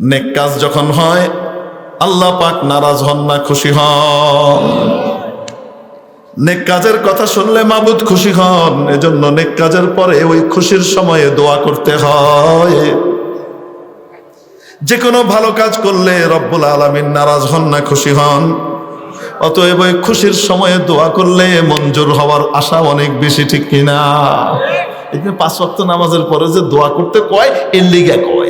নেক কাজ যখন হয়, আল্লাহ পাক নারাজ হন না, খুশি হন। নেক কাজের কথা শুনলে মাবুদ খুশি হন, এজন্য নেক কাজের পরে ওই খুশির সময়ে দোয়া করতে হয়। যে কোনো ভালো কাজ করলে রব্বুল আলমিন নারাজ হন না, খুশি হন। অতএব ওই খুশির সময়ে দোয়া করলে মঞ্জুর হওয়ার আশা অনেক বেশি, ঠিক কিনা? যে পাঁচ ওয়াক্ত নামাজের পরে যে দোয়া করতে কয়, এর লিগে কয়।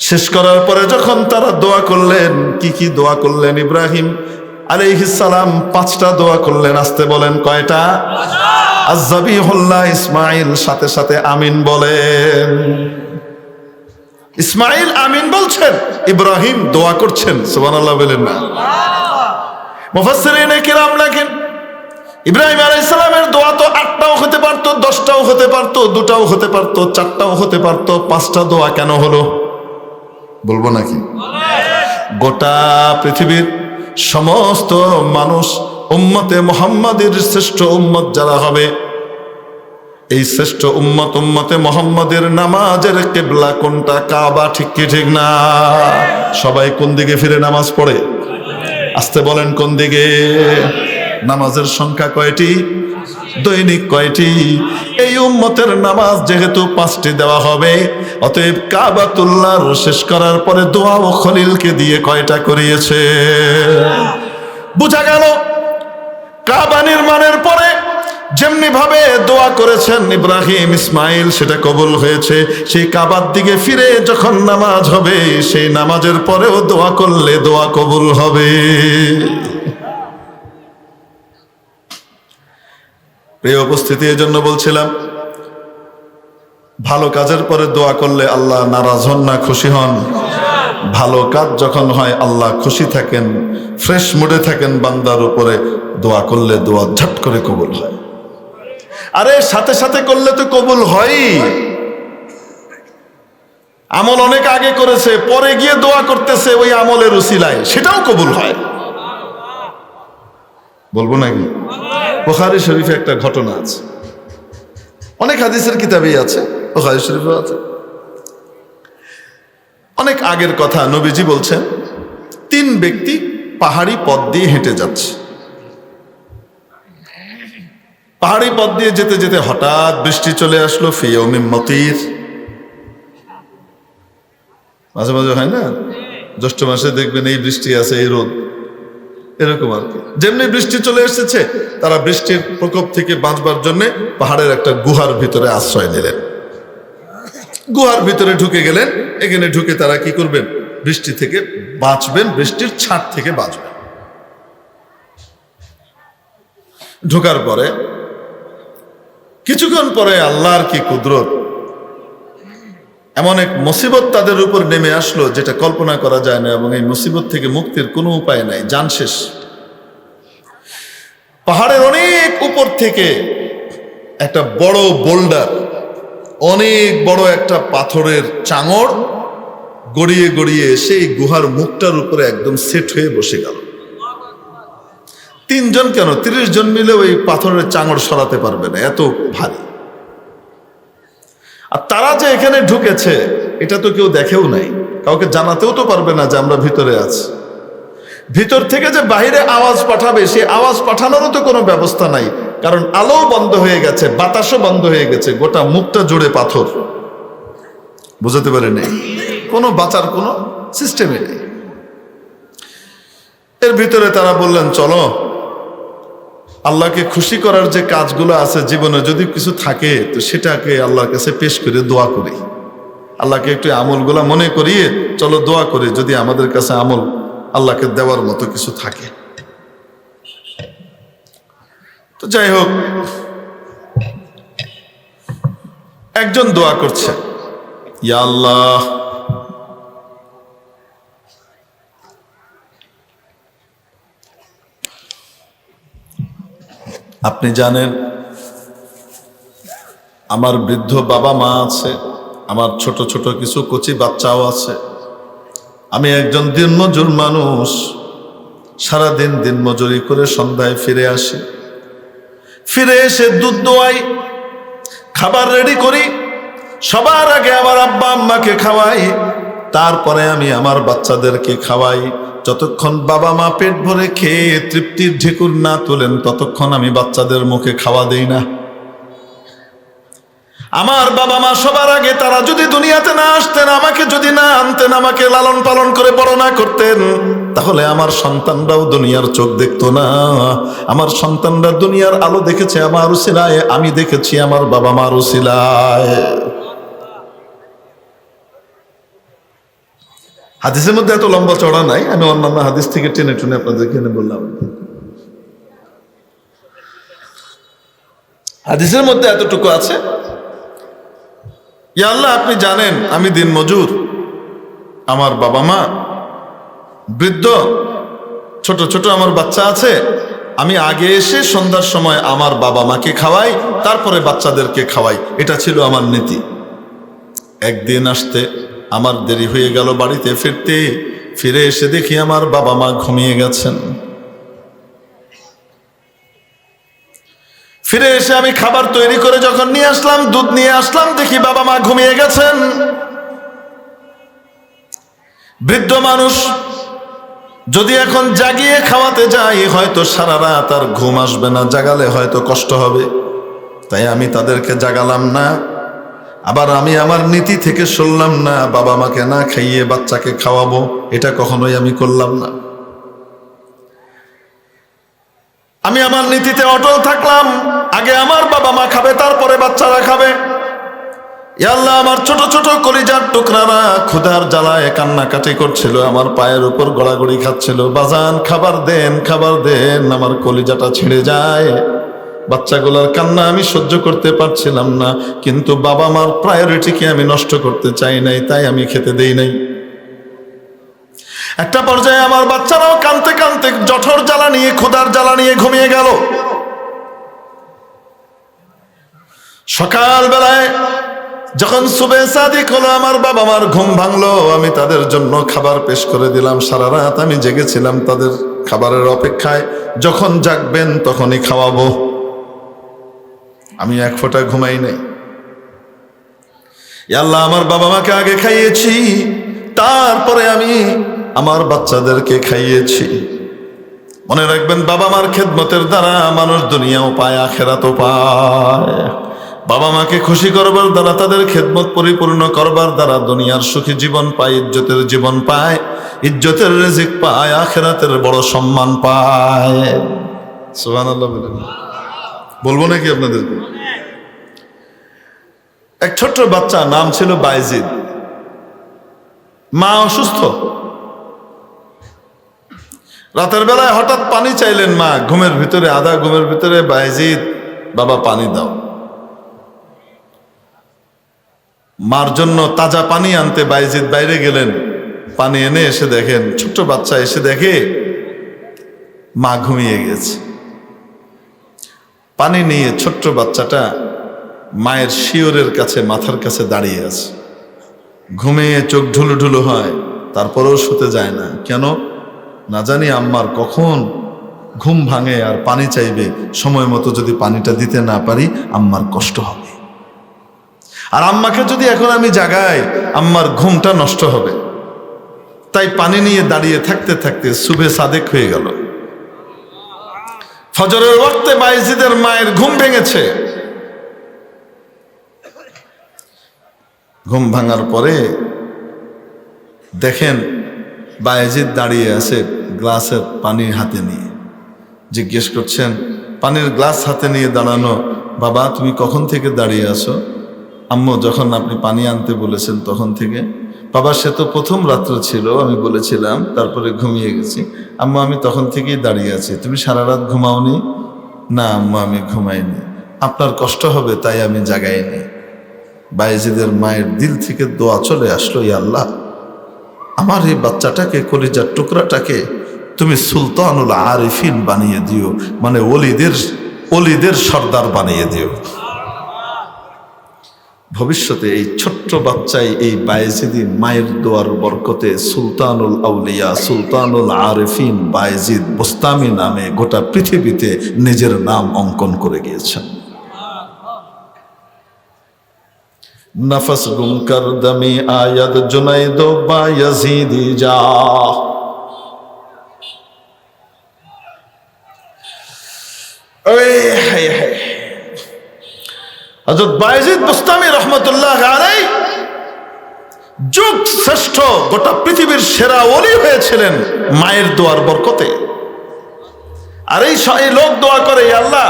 শেষ করার পরে যখন তারা দোয়া করলেন, কি কি দোয়া করলেন ইব্রাহিম? আলাইহিসালাম পাঁচটা দোয়া করলেন, আসতে বলেন কয়টা? আজাবিহুল্লাহ ইসমাইল সাথে সাথে আমিন বলেন। ইসমাইল আমিন বলছেন, ইব্রাহিম দোয়া করছেন, সুবহানাল্লাহ বলেন না। মুফাসসিরিনে কিরাম লেখেন, ইব্রাহিম আলাইসালামের দোয়া তো আটটাও হতে পারতো, দশটাও হতে পারতো, দুটাও হতে পারতো, চারটাও হতে পারতো, পাঁচটা দোয়া কেন হলো? বলব নাকি? গোটা পৃথিবীর সমস্ত মানুষ উম্মতে মোহাম্মদের শ্রেষ্ঠ উম্মত যারা হবে, এই শ্রেষ্ঠ উম্মত উম্মতে মোহাম্মদের নামাজের কেবলা কোনটা? কাবা ঠিক কি ঠিক না? সবাই কোন দিকে ফিরে নামাজ পড়ে? আসতে বলেন কোন দিকে? নামাজের সংখ্যা কয়টি? দৈনিক কয়টি? এই উম্মতের নামাজ যেহেতু পাঁচটি দেওয়া হবে, অতএব কাবাতুল্লাহর শেষ করার পরে দোয়া ও খলিলকে দিয়ে কয়টা করিয়েছে? বুঝা গেল, কাবা নির্মাণের পরে যেমনি ভাবে দোয়া করেছেন ইব্রাহিম ইসমাইল, সেটা কবুল হয়েছে। সেই কাবার দিকে ফিরে যখন নামাজ হবে, সেই নামাজের পরেও দোয়া করলে দোয়া কবুল হবে। প্রিয় উপস্থিতি এই জন্য বলছিলাম, ভালো কাজের পরে দোয়া করলে আল্লাহ নারাজ হন না খুশি হন। ভালো কাজ যখন হয়, আল্লাহ খুশি থাকেন, ফ্রেশ মুডে থাকেন, বান্দার উপরে দোয়া করলে দোয়া ঝট করে কবুল হয়। আরে সাথে সাথে করলে তো কবুল হয়ই। আমল অনেক আগে করেছে, পরে গিয়ে দোয়া করতেছে ওই আমলের উসিলায়, সেটাও কবুল হয়। বলব নাকি? বুখারি শরীফে একটা ঘটনা আছে। অনেক হাদিসের কিতাবেই আছে, বুখারি শরীফেও আছে। অনেক আগের কথা নবীজি বলছেন, তিন ব্যক্তি পাহাড়ি পথ দিয়ে হেঁটে যাচ্ছে। পাহাড়ি পথ দিয়ে যেতে যেতে হঠাৎ বৃষ্টি চলে আসলো ফিয়মিম মতির। মাঝে মাঝে হয় না? জ্যৈষ্ঠ মাসে দেখবেন এই বৃষ্টি আছে, এই রোদ। এরকম আর কি। যেমনি বৃষ্টি চলে এসেছে, তারা বৃষ্টির প্রকোপ থেকে বাঁচবার জন্য পাহাড়ের একটা গুহার ভিতরে আশ্রয় নিলেন। গুহার ভিতরে ঢুকে গেলেন, এখানে ঢুকে তারা কি করবেন? বৃষ্টি থেকে বাঁচবেন, বৃষ্টির ছাট থেকে বাঁচবেন। ঢোকার পরে, কিছুক্ষণ পরে আল্লাহর কি কুদরত? এমন এক মুসিবত তাদের উপর নেমে আসলো যেটা কল্পনা করা যায় না এবং এই মুসিবত থেকে মুক্তির কোনো উপায় নাই। যান শেষ। পাহাড়ের অনেক উপর থেকে একটা বড় বোল্ডার, অনেক বড় একটা পাথরের চাঙড় গড়িয়ে গড়িয়ে এসে এই গুহার মুখটার উপরে একদম সেট হয়ে বসে গেল। তিনজন কেন? তিরিশ জন মিলে ওই পাথরের চাঙড় সরাতে পারবে না, এত ভারী। আর তারা যে এখানে ঢুকেছে, এটা তো কেউ দেখেও নাই। কাউকে জানাতেও তো পারবে না যে আমরা ভিতরে আছি। ভিতর থেকে যে বাইরে আওয়াজ পাঠাবে, সে আওয়াজ পাঠানোরও তো কোনো ব্যবস্থা নাই। কারণ আলো বন্ধ হয়ে গেছে, বাতাসও বন্ধ হয়ে গেছে, গোটা মুখটা জুড়ে পাথর। বুঝাতে পারে নেই কোনো বাঁচার কোনো সিস্টেমে নেই। এর ভিতরে তারা বললেন, চলো আল্লাহকে খুশি করার যে কাজগুলো আছে জীবনে যদি কিছু থাকে, তো সেটাকে আল্লাহর কাছে পেশ করে দোয়া করি। আল্লাহকে একটু আমলগুলা মনে করিয়ে চলো দোয়া করি যদি আমাদের কাছে আমল আল্লাহকে দেওয়ার মতো কিছু থাকে। তো যাই হোক, একজন দোয়া করছে, ইয়া আল্লাহ আপনি জানেন, আমার বৃদ্ধ বাবা মা আছে, আমার ছোট ছোট কিছু কচি বাচ্চাও আছে। আমি একজন দিনমজুর মানুষ, সারাদিন দিনমজুরি করে সন্ধ্যায় ফিরে আসি। ফিরে এসে দুধ দোয়াই, খাবার রেডি করি, সবার আগে আমার আব্বা আম্মাকে খাওয়াই, তারপরে আমি আমার বাচ্চাদেরকে খাওয়াই। যতক্ষণ বাবা মা পেট ভরে খেয়ে তৃপ্তির ঢেকুর না তোলেন, ততক্ষণ আমি বাচ্চাদের মুখে খাওয়া দেই না। আমার বাবা মা সবার আগে তারা যদি দুনিয়াতে না আসতেন, আমাকে যদি না আনতেন, আমাকে লালন পালন করে বড় না করতেন, তাহলে আমার সন্তানরাও দুনিয়ার চোখ দেখতো না। আমার সন্তানরা দুনিয়ার আলো দেখেছে, আমার উসিলায়, আমি দেখেছি আমার বাবা মার উসিলায়। হাদিসের মধ্যে এত লম্বা চড়া নাই, আমি অন্যান্য হাদিস থেকে টেনে টুনে আপনাদেরকে এনে বললাম। হাদিসের মধ্যে এতটুকু আছে। আল্লাহ, আপনি জানেন, আমি দিন মজুর। আমার বাবা মা, বৃদ্ধ, ছোট ছোট আমার বাচ্চা আছে। আমি আগে এসে সন্ধ্যার সময় আমার বাবা মাকে খাওয়াই, তারপরে বাচ্চাদেরকে খাওয়াই। এটা ছিল আমার নীতি। একদিন আসতে আমার দেরি হয়ে গেল বাড়িতে ফিরতে। ফিরে এসে দেখি আমার বাবা মা ঘুমিয়ে গেছেন। ফিরে এসে আমি খাবার তৈরি করে যখন নিয়ে আসলাম, দুধ নিয়ে আসলাম, দেখি বাবা মা ঘুমিয়ে গেছেন। বৃদ্ধ মানুষ যদি এখন জাগিয়ে খাওয়াতে যাই হয়তো সারা রাত আর ঘুম আসবে না, জাগালে হয়তো কষ্ট হবে। তাই আমি তাদেরকে জাগালাম না। আবার আমি আমার নীতি থেকে শুনলাম না, বাবা মাকে না খাইয়ে বাচ্চাকে খাওয়াবো, এটা কখনোই আমি করলাম না। আমি আমার নীতিতে অটল থাকলাম, আগে আমার বাবা মা খাবে, তারপরে বাচ্চারা খাবে। ইয়া আল্লাহ, আমার ছোট ছোট কলিজার টুকরারা ক্ষুধার জ্বালায় কান্নাকাটি করছিল, আমার পায়ের উপর গড়াগড়ি খাচ্ছিল। বাজান, খাবার দেন খাবার দেন, আমার কলিজাটা ছিঁড়ে যায়। বাচ্চাগুলোর কান্না আমি সহ্য করতে পারছিলাম না, কিন্তু বাবা মার প্রায়োরিটিকে আমি নষ্ট করতে চাই নাই, তাই আমি খেতে দেই নাই। একটা পর্যায়ে আমার বাচ্চারাও কানতে কানতে জঠর জ্বালা নিয়ে, ক্ষুধার জ্বালা নিয়ে ঘুমিয়ে গেল। সকাল বেলায় যখন সুবে সাদিক হলো, আমার বাবা মার ঘুম ভাঙলো, আমি তাদের জন্য খাবার পেশ করে দিলাম। সারা রাত আমি জেগেছিলাম তাদের খাবারের অপেক্ষায়। যখন জাগবেন তখনই খাওয়াবো। আমি এক ফোঁটা ঘুমাই নাই। আল্লাহ, আমার বাবা মাকে আগে খাইয়েছি, তারপরে আমি আমার বাচ্চাদেরকে খাইয়েছি। মনে রাখবেন, বাবা মার খেদমতের দ্বারা মানুষ দুনিয়াও পায়, আখেরাতও পায়। বাবা মাকে খুশি করবার দ্বারা, তাদের খেদমত পরিপূর্ণ করবার দ্বারা দুনিয়ার সুখী জীবন পায়, ইজ্জতের জীবন পায়, ইজ্জতের রেজিক পায়, আখেরাতের বড় সম্মান পায়। সুবহানাল্লাহ বলেন। বলব নাকি আপনাদেরকে? এক ছোট্ট বাচ্চা, নাম ছিল বাইজিদ। মা অসুস্থ। রাতের বেলায় হঠাৎ পানি চাইলেন মা, ঘুমের ভিতরে, আধা ঘুমের ভিতরে, বাইজিদ, বাবা পানি দাও। মার জন্য তাজা পানি আনতে বাইজিদ বাইরে গেলেন। পানি এনে এসে দেখেন, ছোট্ট বাচ্চা এসে দেখে মা ঘুমিয়ে গেছে। পানি নিয়ে ছোট্ট বাচ্চাটা মায়ের শিওরের কাছে, মাথার কাছে দাঁড়িয়ে আছে। ঘুমিয়ে চোখ ঢুলু ঢুলু হয়, তারপরেও শুতে যায় না। কেন? না জানি আম্মার কখন ঘুম ভাঙে আর পানি চাইবে। সময় মতো যদি পানিটা দিতে না পারি, আম্মার কষ্ট হবে। আর আম্মাকে যদি এখন আমি জাগাই, আম্মার ঘুমটা নষ্ট হবে। তাই পানি নিয়ে দাঁড়িয়ে থাকতে থাকতে শুভে সাদেক হয়ে গেল। ফজরের ওয়াক্তে বাইজিদের মায়ের ঘুম ভেঙেছে। ঘুম ভাঙার পরে দেখেন বায়েজিদ দাঁড়িয়ে আছে গ্লাসের পানি হাতে নিয়ে। জিজ্ঞেস করছেন, পানির গ্লাস হাতে নিয়ে দাঁড়ানো, বাবা, তুমি কখন থেকে দাঁড়িয়ে আছো? আম্মু, যখন আপনি পানি আনতে বলেছেন তখন থেকে। বাবা, সে তো প্রথম রাত্র ছিল, আমি বলেছিলাম, তারপরে ঘুমিয়ে গেছি। আম্মু, আমি তখন থেকেই দাঁড়িয়ে আছি। তুমি সারা রাত ঘুমাওনি? না আম্মু, আমি ঘুমাইনি। আপনার কষ্ট হবে, তাই আমি জাগাইনি। বাইজিদের মায়ের দিল থেকে দোয়া চলে আসলো আল্লাহ। আমার এই বাচ্চাটাকে, কলিজার টুকরাটাকে তুমি সুলতানুল আরিফিন বানিয়ে দিও মানে অলিদের অলিদের সর্দার বানিয়ে দিও। ভবিষ্যতে এই ছোট্ট বাচ্চাই এই বায়েজিদি মায়ের দোয়ার বরকতে সুলতানুল আউলিয়া, সুলতানুল আরেফিন বায়েজিদ বোস্তামি নামে গোটা পৃথিবীতে নিজের নাম অঙ্কন করে গিয়েছেন। নফস গুম দমি আয়াদ জুনাইদ বায়াজিদি যা। হজরত বায়জিদ বুস্তামি রহমতুল্লাহ আলাই যুগ শ্রেষ্ঠ গোটা পৃথিবীর সেরা অলি হয়েছিলেন মায়ের দোয়ার বরকতে। আর এই লোক দোয়া করে "ই আল্লাহ,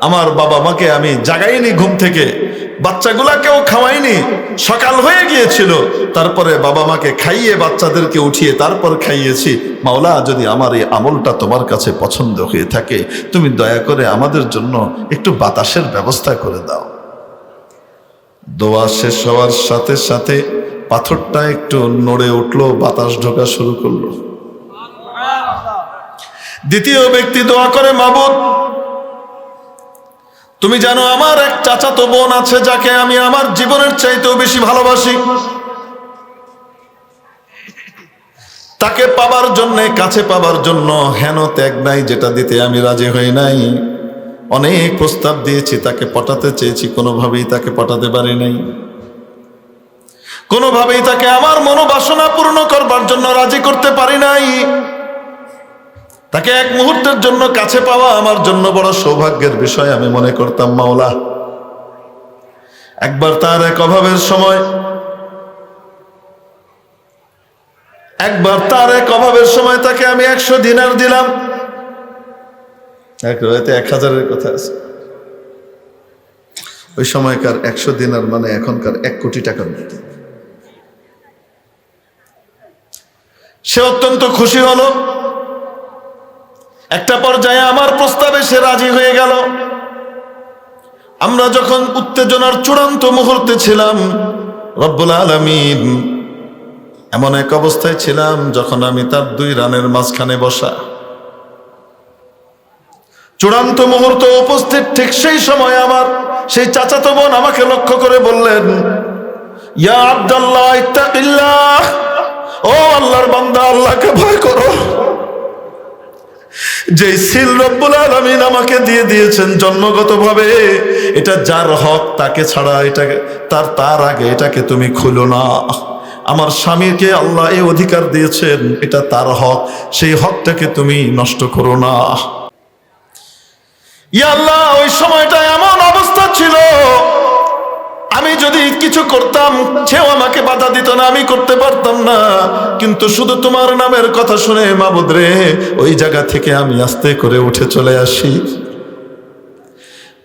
আমার বাবা মাকে আমি জাগাইনি ঘুম থেকে। বাচ্চাগুলাকেও খাওয়াইনি সকাল হয়ে গিয়েছিল। তারপরে বাবা মাকে খাইয়ে বাচ্চাদেরকে উঠিয়ে তারপর খাইয়েছি। মাওলা, যদি আমার এই আমলটা তোমার কাছে পছন্দ হয়ে থাকে, তুমি দয়া করে আমাদের জন্য একটু বাতাসের ব্যবস্থা করে দাও। দোয়া শেষ হওয়ার সাথে সাথে পাথরটা একটু নড়ে উঠল, বাতাস ঢোকা শুরু করল। দ্বিতীয় ব্যক্তি দোয়া করে, মাবুদ তুমি জানো আমার এক চাচাতো বোন আছে যাকে আমি আমার জীবনের চাইতেও বেশি ভালোবাসি। তাকে পাবার জন্য, কাছে পাবার জন্য হেন ত্যাগ নাই, যেটা দিতে আমি রাজি হই নাই। অনেক প্রস্তাব দিয়েছি, তাকে পটাতে চেয়েছি, কোনোভাবেই তাকে পটাতে পারি নাই। কোনোভাবেই তাকে আমার মনোবাসনা পূর্ণ করবার জন্য রাজি করতে পারি নাই। তাকে এক মুহূর্তের জন্য কাছে পাওয়া আমার জন্য বড় সৌভাগ্যের বিষয় আমি মনে করতাম, মাওলা। একবার তার এক অভাবের সময়, একবার তার এক অভাবের সময় তাকে আমি একশো দিনার দিলাম। এক রয়েতে এক হাজারের কথা আছে। ওই সময়কার একশো দিনার মানে এখনকার এক কোটি টাকার মতো। সে অত্যন্ত খুশি হলো। একটা পর্যায়ে আমার প্রস্তাবে সে রাজি হয়ে গেল। আমরা যখন উত্তেজনার চূড়ান্ত মুহূর্তে ছিলাম, রব্বুল আলমিন এমন এক অবস্থায় ছিলাম যখন আমি তার দুই রানের মাঝখানে বসা। চূড়ান্ত মুহূর্ত উপস্থিত ঠিক সেই সময় আমার সেই চাচাতো বোন আমাকে লক্ষ্য করে বললেন, ইয়া আব্দাল্লাহ ও আল্লাহর বান্দা, আল্লাহকে ভয় করো। যে সিল রব্বুল আলমিন আমাকে দিয়ে দিয়েছেন জন্মগতভাবে, এটা যার হক তাকে ছাড়া এটা তার তার আগে এটাকে তুমি খুলো না। আমার স্বামীকে আল্লাহ এই অধিকার দিয়েছেন, এটা তার হক, সেই হকটাকে তুমি নষ্ট করো না। ইয়া আল্লাহ, ওই সময়টা এমন অবস্থা ছিল আমি যদি কিছু করতাম, সেও আমাকে বাধা দিত না, আমি করতে পারতাম না। কিন্তু শুধু তোমার নামের কথা শুনে, মাবুদ রে, ওই জায়গা থেকে আমি আস্তে করে উঠে চলে আসি।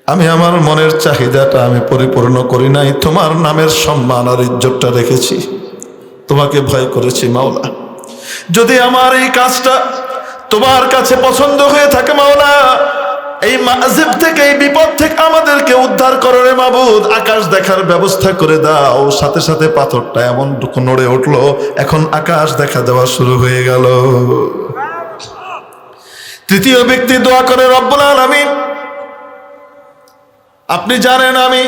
আমি আমার মনের চাহিদাটা আমি পরিপূর্ণ করি নাই, তোমার নামের সম্মান আর ইজ্জতটা রেখেছি। তোমাকে ভয় করেছি, মাওলা। যদি আমার এই কাজটা তোমার কাছে পছন্দ হয়ে থাকে, মাওলা এই মাজিব থেকে, এই বিপদ থেকে আমাদেরকে উদ্ধার করো রে মাবুদ। আকাশ দেখার ব্যবস্থা করে দাও। সাথে সাথে পাথরটা এমন নড়ে উঠল, এখন আকাশ দেখা দেওয়া শুরু হয়ে গেল। তৃতীয় ব্যক্তি দোয়া করে, রব্বুল আলামিন, আপনি জানেন আমি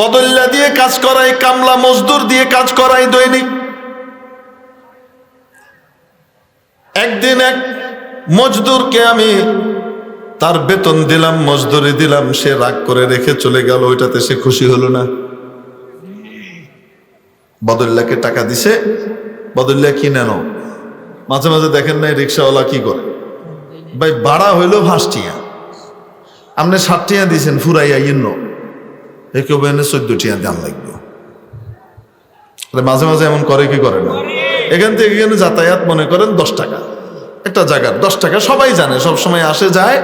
বদল্লা দিয়ে কাজ করাই, কামলা মজদুর দিয়ে কাজ করাই দৈনিক। একদিন এক মজদুরকে আমি তার বেতন দিলাম, মজদুরি দিলাম, সে রাগ করে রেখে চলে গেল, ওইটাতে সে খুশি হলো না। বদল্লাকে টাকা দিছে বদল্লা কি নেন? মাঝে মাঝে দেখেন নাই রিক্সাওয়ালা কি করে? ভাই, ভাড়া হইল ভাসটিয়া আপনি ষাট টিয়া দিয়েছেন, ফুরাইয়া ইন্ন এই কেউ এনে চোদ্দ টিয়া দাম লাগবে। মাঝে মাঝে এমন করে কি করে না? এখান থেকে এখানে যাতায়াত মনে করেন দশ টাকা। একটা জায়গার দশ টাকা সবাই জানে সব সময় আসে, যায়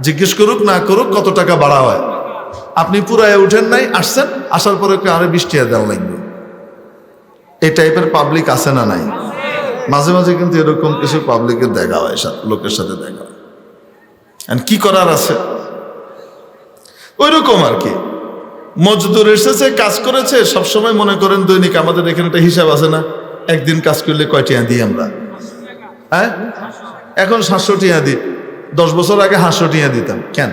জিজ্ঞেস করুক, না করুক, কত টাকা বাড়া হয়। আপনি পুরায় উঠেন নাই, আসছেন, আসার পরে আরে বৃষ্টি দেওয়া লাগবে। এই টাইপের পাবলিক আছে না নাই? মাঝে মাঝে কিন্তু এরকম কিছু পাবলিকের দেখা হয় লোকের সাথে দেখা হয়। কি করার আছে? ওই রকম আর কি। মজদুর এসেছে, কাজ করেছে, সবসময় মনে করেন দৈনিক আমাদের এখানে একটা হিসাব আছে না, একদিন কাজ করলে কয়টিয়া দিই আমরা? হ্যাঁ? এখন সাতশো টিয়া দিই। দশ বছর আগে হাঁসশো টিয়া দিতাম কেন?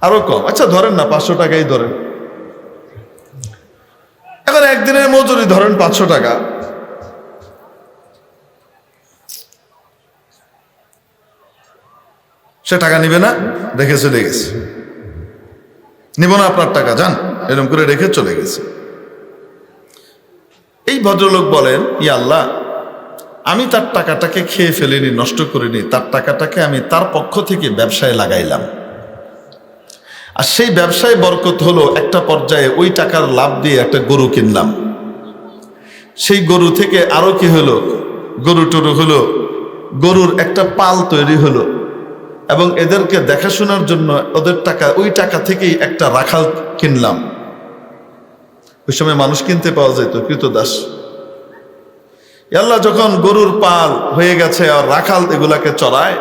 আরও কম। আচ্ছা ধরেন না, পাঁচশো টাকাই ধরেন। এখন একদিনের মজুরি, ধরেন পাঁচশো টাকা। সে টাকা নিবে না? রেখে চলে গেছে। নিব না আপনার টাকা, যান। এরকম করে রেখে চলে গেছে। এই ভদ্রলোক বলেন, ই আল্লাহ আমি তার টাকাটাকে খেয়ে ফেলিনি, নষ্ট করিনি, তার টাকাটাকে আমি তার পক্ষ থেকে ব্যবসায় লাগাইলাম। আর সেই ব্যবসায় বরকত হলো একটা পর্যায়ে ওই টাকার লাভ দিয়ে একটা গরু কিনলাম। সেই গরু থেকে আরও কি হলো? গরু টরু হলো, গরুর একটা পাল তৈরি হলো এবং এদেরকে দেখাশোনার জন্য ওদের টাকা, ওই টাকা থেকেই একটা রাখাল কিনলাম। ওই সময় মানুষ কিনতে পাওয়া যায় যেত কৃতদাস। আল্লাহ যখন গরুর পাল হয়ে গেছে আর রাখাল এগুলাকে চড়ায়,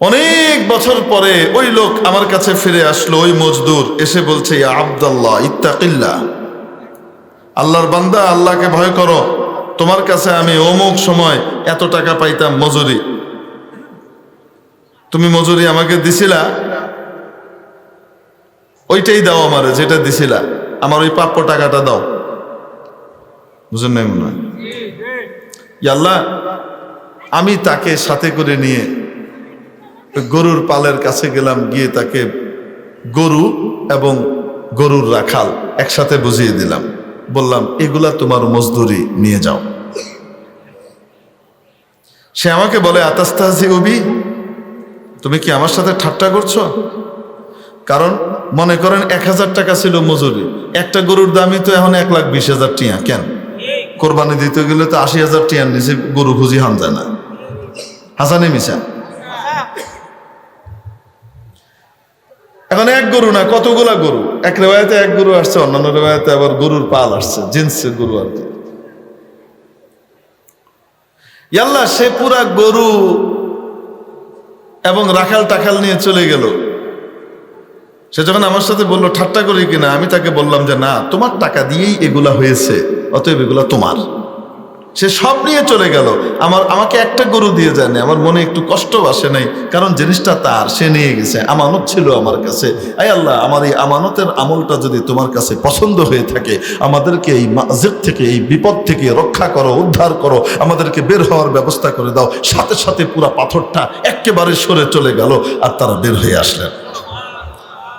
অনেক বছর পরে ওই লোক আমার কাছে ফিরে আসলো, ওই মজদুর এসে বলছে আব্দাল্লাহ ইত্তাকিল্লা আল্লাহর বান্দা, আল্লাহকে ভয় করো। তোমার কাছে আমি অমুক সময় এত টাকা পাইতাম মজুরি। তুমি মজুরি আমাকে দিছিলা? ওইটাই দাও আমারে, যেটা দিছিলা। আমার ওই প্রাপ্য টাকাটা দাও। বুঝেন নাই মনে হয় আল্লাহ আমি তাকে সাথে করে নিয়ে গরুর পালের কাছে গেলাম, গিয়ে তাকে গরু এবং গরুর রাখাল একসাথে বুঝিয়ে দিলাম। বললাম, এগুলা তোমার মজদুরি, নিয়ে যাও। সে আমাকে বলে, আতাস্তাজি উবি, তুমি কি আমার সাথে ঠাট্টা করছ? কারণ মনে করেন এক হাজার টাকা ছিল মজুরি, একটা গরুর দামই তো এখন এক লাখ বিশ হাজার টিয়া, কেন? কোরবানি দিতে গেলে তো আশি হাজার টিয়ার নিচে গরু খুঁজি হান যায় না। হাসানি মিশা এখন এক গরু না, কতগুলা গরু? এক রেবায়তে এক গরু আসছে, অন্যান্য রেবায়তে আবার গরুর পাল আসছে, জিন্সের গরু আর কি। ইয়াল্লা সে পুরা গরু এবং রাখাল টাখাল নিয়ে চলে গেল। সে যখন আমার সাথে বলল, ঠাট্টা করি কিনা আমি তাকে বললাম যে, না, তোমার টাকা দিয়েই এগুলা হয়েছে। অতএব এগুলো তোমার। সে সব নিয়ে চলে গেল। আমার, আমাকে একটা গরু দিয়ে যায়নি আমার মনে একটু কষ্ট আসে নাই। কারণ জিনিসটা তার, সে নিয়ে গেছে। আমানত ছিল আমার কাছে। আই আল্লাহ, আমার এই আমানতের আমলটা যদি তোমার কাছে পছন্দ হয়ে থাকে, আমাদেরকে এই মাজের থেকে, এই বিপদ থেকে রক্ষা করো, উদ্ধার করো, আমাদেরকে বের হওয়ার ব্যবস্থা করে দাও। সাথে সাথে পুরা পাথরটা একেবারে সরে চলে গেল আর তারা বের হয়ে আসলেন।